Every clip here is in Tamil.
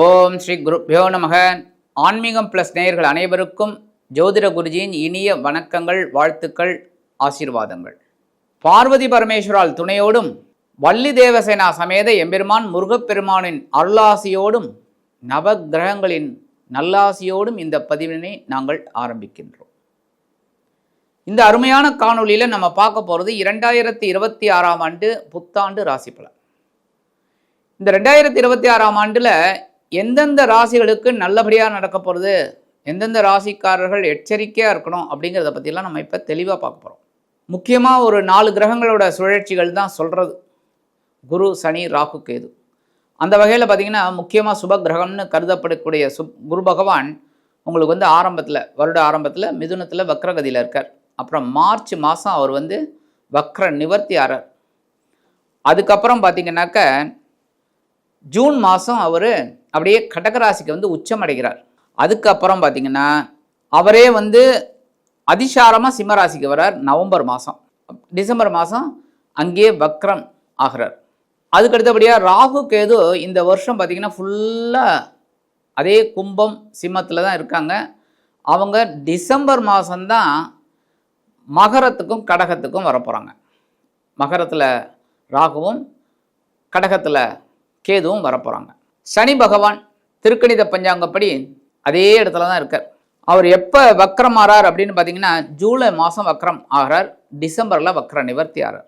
ஓம் ஸ்ரீ குருப்யோ நமக. ஆன்மீகம் ப்ளஸ் நேயர்கள் அனைவருக்கும் ஜோதிட குருஜியின் இனிய வணக்கங்கள் வாழ்த்துக்கள் ஆசீர்வாதங்கள். பார்வதி பரமேஸ்வரால் துணையோடும் வள்ளி தேவசேனா சமேத எம்பெருமான் முருகப்பெருமானின் அருளாசியோடும் நவக்கிரகங்களின் நல்லாசியோடும் இந்த பதிவினை நாங்கள் ஆரம்பிக்கின்றோம். இந்த அருமையான காணொளியில் நம்ம பார்க்க போகிறது இரண்டாயிரத்தி இருபத்தி ஆறாம் ஆண்டு புத்தாண்டு ராசி பலன் இந்த ரெண்டாயிரத்தி இருபத்தி ஆறாம் ஆண்டில் எந்தெந்த ராசிகளுக்கு நல்லபடியாக நடக்க போகிறது எந்தெந்த ராசிக்காரர்கள் எச்சரிக்கையாக இருக்கணும்? அப்படிங்கிறத பற்றிலாம் நம்ம இப்போ தெளிவாக பார்க்க போகிறோம் முக்கியமாக ஒரு நாலு கிரகங்களோட சுழற்சிகள் தான் சொல்கிறது குரு சனி ராகு கேது. அந்த வகையில் பார்த்தீங்கன்னா முக்கியமாக சுப கிரகம்னு கருதப்படக்கூடிய சு குரு பகவான் உங்களுக்கு வந்து ஆரம்பத்தில் வருட ஆரம்பத்தில் மிதுனத்தில் வக்ரகதியில் இருக்கார். அப்புறம் மார்ச் மாதம் அவர் வந்து வக்ர நிவர்த்தி ஆறார். அதுக்கப்புறம் பார்த்திங்கனாக்க ஜூன் மாதம் அவர் அப்படியே கடகராசிக்கு வந்து உச்சமடைகிறார். அதுக்கப்புறம் பார்த்தீங்கன்னா அவரே வந்து அதிசாரமாக சிம்மராசிக்கு வரார் நவம்பர் மாதம் டிசம்பர் மாதம் அங்கேயே வக்ரம் ஆகிறார். அதுக்கு அடுத்தபடியாக ராகு கேது இந்த வருஷம் பார்த்தீங்கன்னா ஃபுல்லாக அதே கும்பம் சிம்மத்தில் தான் இருக்காங்க. அவங்க டிசம்பர் மாதம்தான் மகரத்துக்கும் கடகத்துக்கும் வரப்போகிறாங்க மகரத்தில் ராகுவும் கடகத்தில் கேதுவும் வரப்போகிறாங்க சனி பகவான் திருக்கணித பஞ்சாங்கப்படி அதே இடத்துல தான் இருக்கார். அவர் எப்போ வக்ரம் ஆறார் அப்படின்னு பார்த்தீங்கன்னா ஜூலை மாதம் வக்ரம் ஆகிறார் டிசம்பரில் வக்ர நிவர்த்தி ஆறார்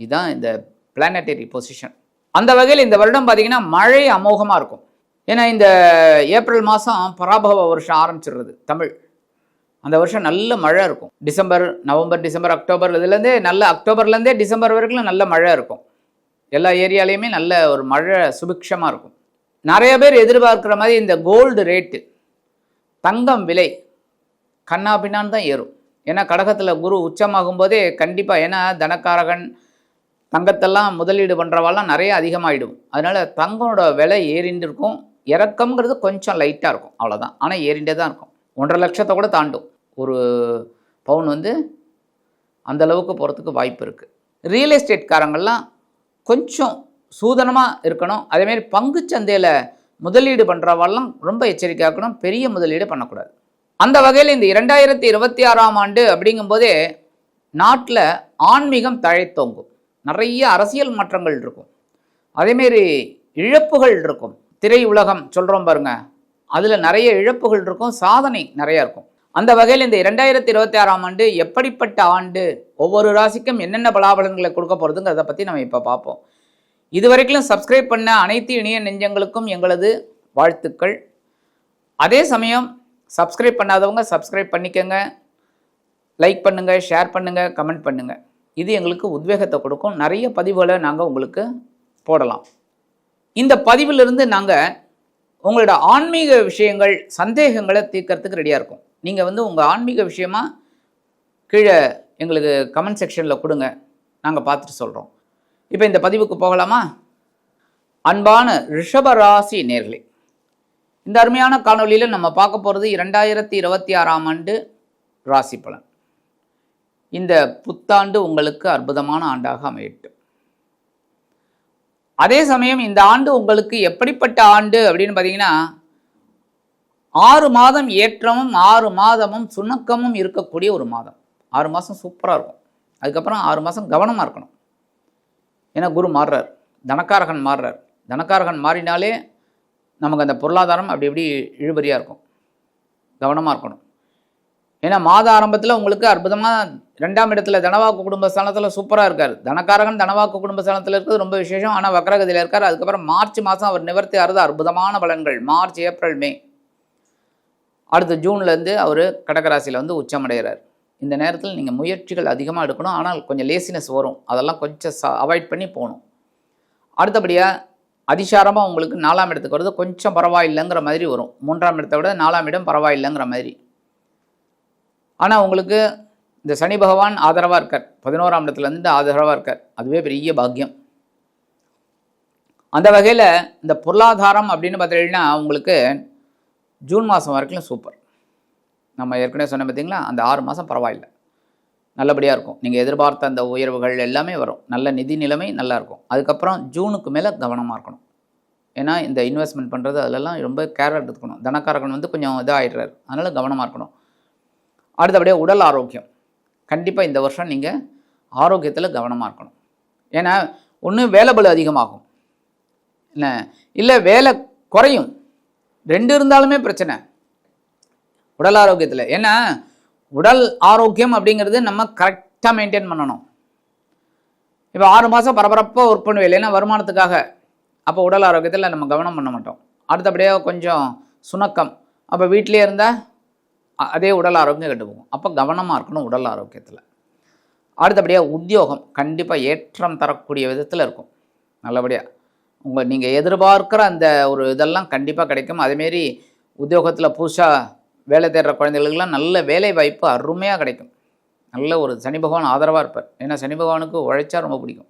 இதுதான் இந்த பிளானட்டரி பொசிஷன் அந்த வகையில் இந்த வருடம் பார்த்தீங்கன்னா மழை அமோகமாக இருக்கும். ஏன்னா இந்த ஏப்ரல் மாதம் பராபவ வருஷம் ஆரம்பிச்சிடுறது தமிழ். அந்த வருஷம் நல்ல மழை இருக்கும். டிசம்பர் நவம்பர் டிசம்பர் அக்டோபர் இதுலேருந்தே நல்ல அக்டோபர்லேருந்தே டிசம்பர் வரைக்கும் நல்ல மழை இருக்கும். எல்லா ஏரியாலையுமே நல்ல ஒரு மழை சுபிக்ஷமாக இருக்கும். நிறைய பேர் எதிர்பார்க்குற மாதிரி இந்த கோல்டு ரேட்டு தங்கம் விலை கண்ணா பின்னான்னு தான் ஏறும். ஏன்னா கடகத்தில் குரு உச்சமாகும் போதே கண்டிப்பாக ஏன்னா தனக்காரகன் தங்கத்தெல்லாம் முதலீடு பண்ணுறவாலாம் நிறைய அதிகமாகிடும் அதனால் தங்கனோட விலை ஏறிண்டு இருக்கும் இறக்கம்ங்கிறது கொஞ்சம் லைட்டாக இருக்கும் அவ்வளோதான் ஆனால் ஏறிண்டே தான் இருக்கும். ஒன்றரை லட்சத்தை கூட தாண்டும். ஒரு பவுன் வந்து அந்த அளவுக்கு போகிறதுக்கு வாய்ப்பு இருக்குது ரியல் எஸ்டேட்காரங்கள்லாம் கொஞ்சம் சூதனமாக இருக்கணும். அதேமாரி பங்குச்சந்தையில் முதலீடு பண்ணுறவாள்லாம் ரொம்ப எச்சரிக்கையாக இருக்கணும். பெரிய முதலீடு பண்ணக்கூடாது. அந்த வகையில் இந்த இரண்டாயிரத்தி இருபத்தி ஆறாம் ஆண்டு அப்படிங்கும்போதே நாட்டில் ஆன்மீகம் தழைத்தோங்கும். நிறைய அரசியல் மாற்றங்கள் இருக்கும். அதேமாரி இழப்புகள் இருக்கும். திரை உலகம் சொல்கிறோம் பாருங்க. அதில் நிறைய இழப்புகள் இருக்கும். சாதனை நிறையா இருக்கும். அந்த வகையில் இந்த இரண்டாயிரத்தி இருபத்தி ஆறாம் ஆண்டு எப்படிப்பட்ட ஆண்டு ஒவ்வொரு ராசிக்கும் என்னென்ன பலாபலன்களை கொடுக்க போகிறதுங்கிறத பற்றி நம்ம இப்போ பார்ப்போம். இதுவரைக்கும் சப்ஸ்கிரைப் பண்ண அனைத்து இணைய நெஞ்சங்களுக்கும் எங்களது வாழ்த்துக்கள். அதே சமயம் சப்ஸ்கிரைப் பண்ணாதவங்க சப்ஸ்கிரைப் பண்ணிக்கோங்க. லைக் பண்ணுங்கள் ஷேர் பண்ணுங்கள் கமெண்ட் பண்ணுங்கள் இது எங்களுக்கு உத்வேகத்தை கொடுக்கும். நிறைய பதிவுகளை நாங்கள் உங்களுக்கு போடலாம். இந்த பதிவிலிருந்து நாங்கள் உங்களோட ஆன்மீக விஷயங்கள் சந்தேகங்களை தீர்க்கறதுக்கு ரெடியாக இருக்கும். நீங்கள் வந்து உங்கள் ஆன்மீக விஷயமாக கீழே எங்களுக்கு கமெண்ட் செக்ஷனில் கொடுங்க. நாங்கள் பார்த்துட்டு சொல்கிறோம் இப்போ இந்த பதிவுக்கு போகலாமா? அன்பான ரிஷபராசி நேர்களே இந்த அருமையான காணொலியில் நம்ம பார்க்க போகிறது இரண்டாயிரத்தி இருபத்தி ஆறாம் ஆண்டு ராசி பலன். இந்த புத்தாண்டு உங்களுக்கு அற்புதமான ஆண்டாக அமையட்டும். அதே சமயம் இந்த ஆண்டு உங்களுக்கு எப்படிப்பட்ட ஆண்டு அப்படின்னு பார்த்தீங்கன்னா ஆறு மாதம் ஏற்றமும் ஆறு மாதமும் சுணக்கமும் இருக்கக்கூடிய ஒரு மாதம். ஆறு மாதம் சூப்பராக இருக்கும். அதுக்கப்புறம் ஆறு மாதம் கவனமாக இருக்கணும். ஏன்னா குரு மாறுறார். தனக்காரகன் மாறுறார். தனக்காரகன் மாறினாலே நமக்கு அந்த பொருளாதாரம் அப்படி இப்படி இழுபறியாக இருக்கும். கவனமாக இருக்கணும். ஏன்னா மாத ஆரம்பத்தில் உங்களுக்கு அற்புதமாக ரெண்டாம் இடத்துல தனவாக்கு குடும்ப ஸ்தானத்தில் சூப்பராக இருக்கார். தனக்காரகன் தனவாக்கு குடும்ப ஸ்தானத்தில் இருக்கிறது ரொம்ப விசேஷம். ஆனால் வக்கரகதியில் இருக்கார். அதுக்கப்புறம் மார்ச் மாதம் அவர் நிவர்த்தி ஆறுது அற்புதமான பலன்கள். March April May. அடுத்து ஜூன்லேருந்து அவர் கடகராசியில் வந்து உச்சமடைகிறார். இந்த நேரத்தில் நீங்கள் முயற்சிகள் அதிகமாக எடுக்கணும். ஆனால் கொஞ்சம் லேசினஸ் வரும். அதெல்லாம் கொஞ்சம் ச அவாய்ட் பண்ணி போகணும். அடுத்தபடியாக அதிசாரமாக உங்களுக்கு நாலாம் இடத்துக்கு வருது கொஞ்சம் பரவாயில்லைங்கிற மாதிரி வரும். மூன்றாம் இடத்தை விட நாலாம் இடம் பரவாயில்லைங்கிற மாதிரி. ஆனால் உங்களுக்கு இந்த சனி பகவான் ஆதரவாக இருக்கார். பதினோராம் இடத்துலேருந்து ஆதரவாக இருக்கார். அதுவே பெரிய பாக்கியம். அந்த வகையில் இந்த பொருளாதாரம் அப்படின்னு பார்த்தீங்கன்னா உங்களுக்கு ஜூன் மாதம் வரைக்கும் சூப்பர் நம்ம ஏற்கனவே சொன்ன பார்த்தீங்களா அந்த ஆறு மாதம் பரவாயில்லை. நல்லபடியாக இருக்கும். நீங்கள் எதிர்பார்த்த அந்த உயர்வுகள் எல்லாமே வரும். நல்ல நிதி நிலைமை நல்லாயிருக்கும் அதுக்கப்புறம் ஜூனுக்கு மேலே கவனமாக இருக்கணும். ஏன்னா இந்த இன்வெஸ்ட்மெண்ட் பண்ணுறது அதிலெல்லாம் ரொம்ப கேர் எடுத்துக்கணும். தனக்காரகன் வந்து கொஞ்சம் இதாகிடுறாரு அதனால் கவனமாக இருக்கணும். அடுத்தபடியாக உடல் ஆரோக்கியம். கண்டிப்பாக இந்த வருஷம் நீங்கள் ஆரோக்கியத்தில் கவனமாக இருக்கணும். ஏன்னா ஒன்று வேலை பலு அதிகமாகும். என்ன? இல்லை வேலை குறையும். ரெண்டு இருந்தாலுமே பிரச்சனை. உடல் ஆரோக்கியத்தில். ஏன்னா உடல் ஆரோக்கியம் அப்படிங்கிறது நம்ம கரெக்டாக மெயின்டைன் பண்ணணும். இப்போ ஆறு மாதம் பரபரப்பாக ஒர்க் பண்ணுவேன். இல்லைன்னா வருமானத்துக்காக. அப்போ உடல் ஆரோக்கியத்தில் நம்ம கவனம் பண்ண மாட்டோம். அடுத்தபடியாக கொஞ்சம் சுணக்கம். அப்போ வீட்டிலே இருந்தால் அதே உடல் ஆரோக்கியம் கெட்டு போகும். அப்போ கவனமாக இருக்கணும் உடல் ஆரோக்கியத்தில். அடுத்தபடியாக உத்தியோகம் கண்டிப்பாக ஏற்றம் தரக்கூடிய விதத்தில் இருக்கும். நல்லபடியாக உங்கள் நீங்கள் எதிர்பார்க்குற அந்த ஒரு இதெல்லாம் கண்டிப்பாக கிடைக்கும். அதேமாரி உத்தியோகத்தில் புதுசாக வேலை தேடுற குழந்தைகளுக்கெல்லாம் நல்ல வேலை வாய்ப்பு அருமையாக கிடைக்கும். நல்ல ஒரு சனி பகவான் ஆதரவாக இருப்பார். ஏன்னா சனி பகவானுக்கு உழைச்சா ரொம்ப பிடிக்கும்.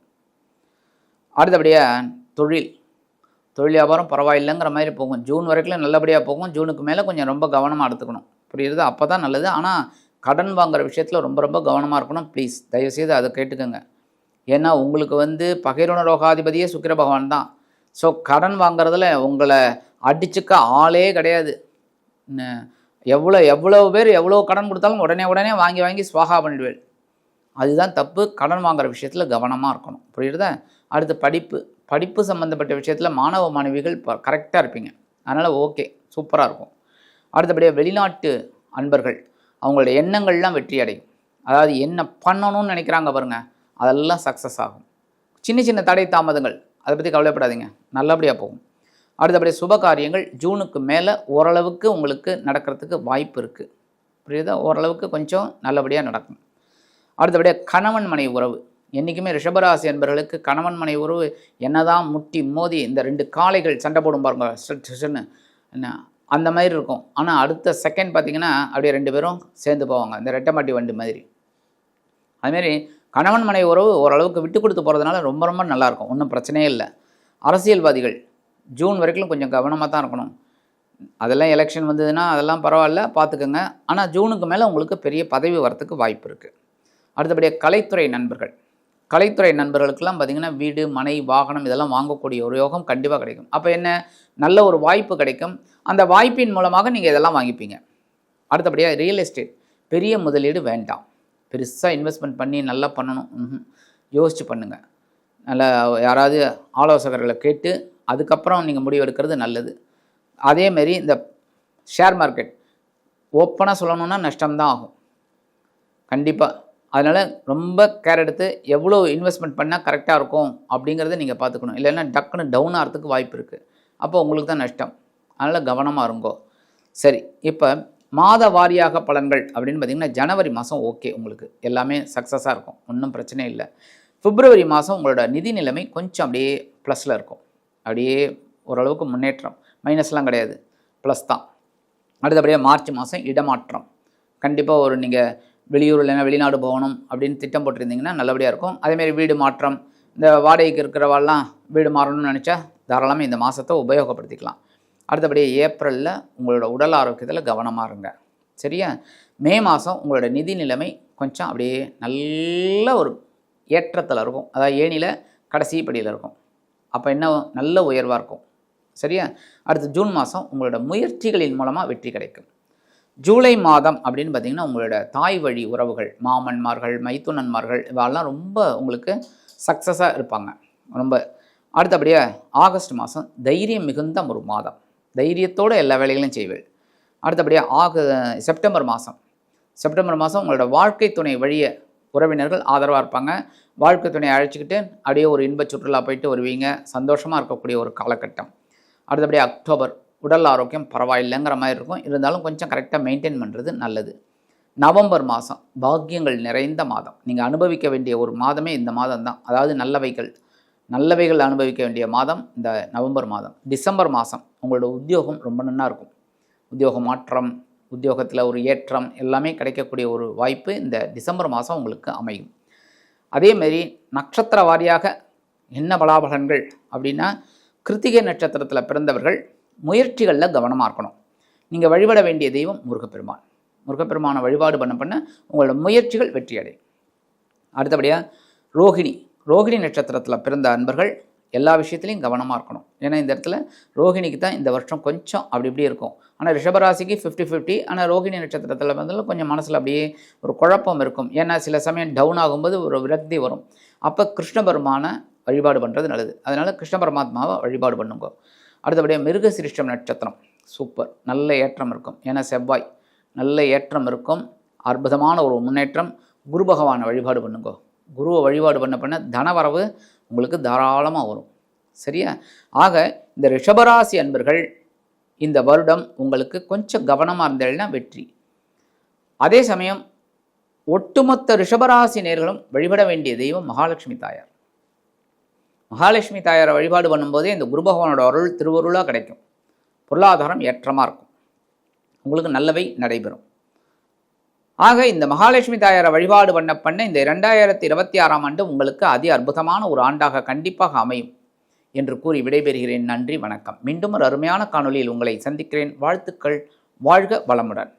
அடுத்தபடியாக தொழில். தொழில் வியாபாரம் பரவாயில்லைங்கிற மாதிரி போகும். ஜூன் வரைக்கும் நல்லபடியாக போகும். ஜூனுக்கு மேலே கொஞ்சம் ரொம்ப கவனமாக எடுத்துக்கணும். புரியுது? அப்போ தான் நல்லது. ஆனால் கடன் வாங்குற விஷயத்தில் ரொம்ப ரொம்ப கவனமாக இருக்கணும். ப்ளீஸ் தயவுசெய்து அதை கேட்டுக்கோங்க. ஏன்னா உங்களுக்கு வந்து பகைருண ரோகாதிபதியே சுக்கிர பகவான் தான். ஸோ கடன் வாங்குறதுல உங்களை அடிச்சுக்க ஆளே கிடையாது. எவ்வளோ எவ்வளோ பேர் எவ்வளோ கடன் கொடுத்தாலும் உடனே உடனே வாங்கி வாங்கி ஸ்வாகா பண்ணிடுவேன். அதுதான் தப்பு. கடன் வாங்குகிற விஷயத்தில் கவனமாக இருக்கணும். புரியுறதா? அடுத்து படிப்பு. படிப்பு சம்மந்தப்பட்ட விஷயத்தில் மாணவ மாணவிகள் கரெக்டாக இருப்பீங்க. அதனால் ஓகே சூப்பராக இருக்கும். அடுத்தபடியாக வெளிநாட்டு அன்பர்கள் அவங்களோட எண்ணங்கள்லாம் வெற்றி அடையும். அதாவது என்ன பண்ணணும்னு நினைக்கிறாங்க பாருங்கள் அதெல்லாம் சக்ஸஸ் ஆகும். சின்ன சின்ன தடை தாமதங்கள் அதை பற்றி கவலைப்படாதீங்க. நல்லபடியாக போகும். அடுத்தபடியாக சுப காரியங்கள் ஜூனுக்கு மேலே ஓரளவுக்கு உங்களுக்கு நடக்கிறதுக்கு வாய்ப்பு இருக்குது புரியுதா? ஓரளவுக்கு கொஞ்சம் நல்லபடியாக நடக்கும். அடுத்தபடியாக கணவன் மனை உறவு. என்றைக்குமே ரிஷபராசி என்பவர்களுக்கு கணவன் மனை உறவு என்னதான் முட்டி மோதி இந்த ரெண்டு காளைகள் சண்டை போடும் பாருங்க ஸ்ட் என்ன? அந்த மாதிரி இருக்கும். ஆனால் அடுத்த செகண்ட் பார்த்திங்கன்னா அப்படியே ரெண்டு பேரும் சேர்ந்து போவாங்க. இந்த ரெட்டமாட்டி வண்டி மாதிரி. அதுமாரி கணவன் மனை உறவு ஓரளவுக்கு விட்டு கொடுத்து போகிறதுனால ரொம்ப ரொம்ப நல்லாயிருக்கும் ஒன்றும் பிரச்சனையே இல்லை. அரசியல்வாதிகள் ஜூன் வரைக்கும் கொஞ்சம் கவனமாக தான் இருக்கணும். அதெல்லாம் எலெக்ஷன் வந்ததுன்னா அதெல்லாம் பரவாயில்ல பார்த்துக்கோங்க. ஆனால் ஜூனுக்கு மேலே உங்களுக்கு பெரிய பதவி வரத்துக்கு வாய்ப்பு இருக்குது அடுத்தபடியாக கலைத்துறை நண்பர்கள். கலைத்துறை நண்பர்களுக்கெல்லாம் பார்த்திங்கன்னா வீடு மனை வாகனம் இதெல்லாம் வாங்கக்கூடிய ஒரு யோகம் கண்டிப்பாக கிடைக்கும். அப்போ என்ன? நல்ல ஒரு வாய்ப்பு கிடைக்கும். அந்த வாய்ப்பின் மூலமாக நீங்கள் இதெல்லாம் வாங்கிப்பீங்க. அடுத்தபடியாக ரியல் எஸ்டேட் பெரிய முதலீடு வேண்டாம். பெருசாக இன்வெஸ்ட்மெண்ட் பண்ணி நல்லா பண்ணணும். யோசித்து பண்ணுங்கள் நல்லா யாராவது ஆலோசகர்களை கேட்டு அதுக்கப்புறம் நீங்கள் முடிவெடுக்கிறது நல்லது. அதேமாரி இந்த ஷேர் மார்க்கெட் ஓப்பனாக சொல்லணுன்னா நஷ்டம்தான் ஆகும். கண்டிப்பாக அதனால் ரொம்ப கேர் எடுத்து எவ்வளோ இன்வெஸ்ட்மெண்ட் பண்ணால் கரெக்டாக இருக்கும் அப்படிங்கிறத நீங்கள் பார்த்துக்கணும். இல்லைன்னா டக்குன்னு டவுன் ஆகிறதுக்கு வாய்ப்பு இருக்குது அப்போ உங்களுக்கு தான் நஷ்டம். அதனால் கவனமாக இருங்கோ. சரி இப்போ மாத வாரியாக பலன்கள் அப்படின்னு பார்த்தீங்கன்னா ஜனவரி மாதம் ஓகே உங்களுக்கு. எல்லாமே சக்ஸஸாக இருக்கும். ஒன்றும் பிரச்சனை இல்லை. பிப்ரவரி மாதம் உங்களோட நிதி நிலைமை கொஞ்சம் அப்படியே ப்ளஸில் இருக்கும். அப்படியே ஓரளவுக்கு முன்னேற்றம். மைனஸ்லாம் கிடையாது. ப்ளஸ் தான். அடுத்தபடியாக மார்ச் மாதம் இடமாற்றம். கண்டிப்பாக ஒரு நீங்கள் வெளியூர் இல்லைன்னா வெளிநாடு போகணும் அப்படின்னு திட்டம் போட்டிருந்தீங்கன்னா நல்லபடியாக இருக்கும். அதேமாரி வீடு மாற்றம் இந்த வாடகைக்கு இருக்கிறவாள்லாம் வீடு மாறணும்னு நினச்சா தாராளமாக இந்த மாதத்தை உபயோகப்படுத்திக்கலாம். அடுத்தபடியாக ஏப்ரலில் உங்களோட உடல் ஆரோக்கியத்தில் கவனமாக இருங்க. சரியா? மே மாதம் உங்களோட நிதி நிலைமை கொஞ்சம் அப்படியே நல்ல ஒரு ஏற்றத்தில் இருக்கும். அதாவது ஏனியில் கடைசி படியில் இருக்கும். அப்போ என்ன நல்ல உயர்வாக இருக்கும். சரியா? அடுத்து ஜூன் மாதம் உங்களோட முயற்சிகளின் மூலமாக வெற்றி கிடைக்கும். ஜூலை மாதம் அப்படின்னு பார்த்தீங்கன்னா உங்களோட தாய் வழி உறவுகள் மாமன்மார்கள் மைத்துனன்மார்கள் இவெல்லாம் ரொம்ப உங்களுக்கு சக்ஸஸாக இருப்பாங்க. ரொம்ப அடுத்தபடியாக ஆகஸ்ட் மாதம் தைரியம் மிகுந்த ஒரு மாதம். தைரியத்தோடு எல்லா வேலைகளையும் செய்வேன் அடுத்தபடியாக ஆக செப்டம்பர் மாதம் செப்டம்பர் மாதம் உங்களோட வாழ்க்கை துணை வழியை உறவினர்கள் ஆதரவாக இருப்பாங்க. வாழ்க்கை துணையை அழைச்சிக்கிட்டு அப்படியே ஒரு இன்ப சுற்றுலா போயிட்டு வருவீங்க. சந்தோஷமாக இருக்கக்கூடிய ஒரு காலகட்டம். அடுத்தபடி அக்டோபர் உடல் ஆரோக்கியம் பரவாயில்லைங்கிற மாதிரி இருக்கும். இருந்தாலும் கொஞ்சம் கரெக்டாக மெயின்டைன் பண்ணுறது நல்லது. நவம்பர் மாதம் பாக்கியங்கள் நிறைந்த மாதம். நீங்கள் அனுபவிக்க வேண்டிய ஒரு மாதமே இந்த மாதம் தான். அதாவது நல்லவைகள் நல்லவைகள் அனுபவிக்க வேண்டிய மாதம் இந்த நவம்பர் மாதம். டிசம்பர் மாதம் உங்களோட உத்தியோகம் ரொம்ப நன்னா இருக்கும். உத்தியோக மாற்றம் உத்தியோகத்தில் ஒரு ஏற்றம் எல்லாமே கிடைக்கக்கூடிய ஒரு வாய்ப்பு இந்த டிசம்பர் மாதம் உங்களுக்கு அமையும். அதேமாரி நட்சத்திர வாரியாக என்ன பலாபலன்கள் அப்படின்னா கிருத்திகை நட்சத்திரத்தில் பிறந்தவர்கள் முயற்சிகளில் கவனமாக இருக்கணும். நீங்கள் வழிபட வேண்டிய தெய்வம் முருகப்பெருமான். முருகப்பெருமானை வழிபாடு பண்ண பண்ண உங்களோட முயற்சிகள் வெற்றியடையும். அடுத்தபடியாக ரோகிணி. ரோகிணி நட்சத்திரத்தில் பிறந்த அன்பர்கள் எல்லா விஷயத்துலையும் கவனமாக இருக்கணும். ஏன்னா இந்த இடத்துல ரோகிணிக்கு தான் இந்த வருஷம் கொஞ்சம் அப்படி இப்படி இருக்கும். ஆனால் ரிஷபராசிக்கு ஃபிஃப்டி ஃபிஃப்டி ஆனால் ரோகிணி நட்சத்திரத்தில் வந்து கொஞ்சம் மனசில் அப்படியே ஒரு குழப்பம் இருக்கும். ஏன்னா சில சமயம் டவுன் ஆகும்போது ஒரு விரக்தி வரும். அப்போ கிருஷ்ண பெருமான வழிபாடு பண்ணுறது நல்லது. அதனால் கிருஷ்ண பரமாத்மாவை வழிபாடு பண்ணுங்க. அடுத்தபடியாக மிருகசிரிஷ்டம் நட்சத்திரம். சூப்பர். நல்ல ஏற்றம் இருக்கும். ஏன்னா செவ்வாய் நல்ல ஏற்றம் இருக்கும். அற்புதமான ஒரு முன்னேற்றம். குரு பகவானை வழிபாடு பண்ணுங்க. குருவை வழிபாடு பண்ண பண்ண தனவரவு உங்களுக்கு தாராளமாக வரும். சரியா? ஆக இந்த ரிஷபராசி அன்பர்கள் இந்த வருடம் உங்களுக்கு கொஞ்சம் கவனமாக இருந்தேன்னா வெற்றி. அதே சமயம் ஒட்டுமொத்த ரிஷபராசி நேர்களும் வழிபட வேண்டிய தெய்வம் மகாலட்சுமி தாயார். மகாலட்சுமி தாயாரை வழிபாடு பண்ணும்போதே இந்த குரு பகவானோட அருள் திருவருளாக கிடைக்கும். பொருளாதாரம் ஏற்றமாக இருக்கும். உங்களுக்கு நல்லவை நடைபெறும். ஆக இந்த மகாலட்சுமி தாயாரை வழிபாடு பண்ண பண்ண இந்த இரண்டாயிரத்தி இருபத்தி ஆறாம் ஆண்டு உங்களுக்கு அதி அற்புதமான ஒரு ஆண்டாக கண்டிப்பாக அமையும் என்று கூறி விடைபெறுகிறேன். நன்றி வணக்கம். மீண்டும் ஒரு அருமையான காணொளியில் உங்களை சந்திக்கிறேன். வாழ்த்துக்கள். வாழ்க வளமுடன்.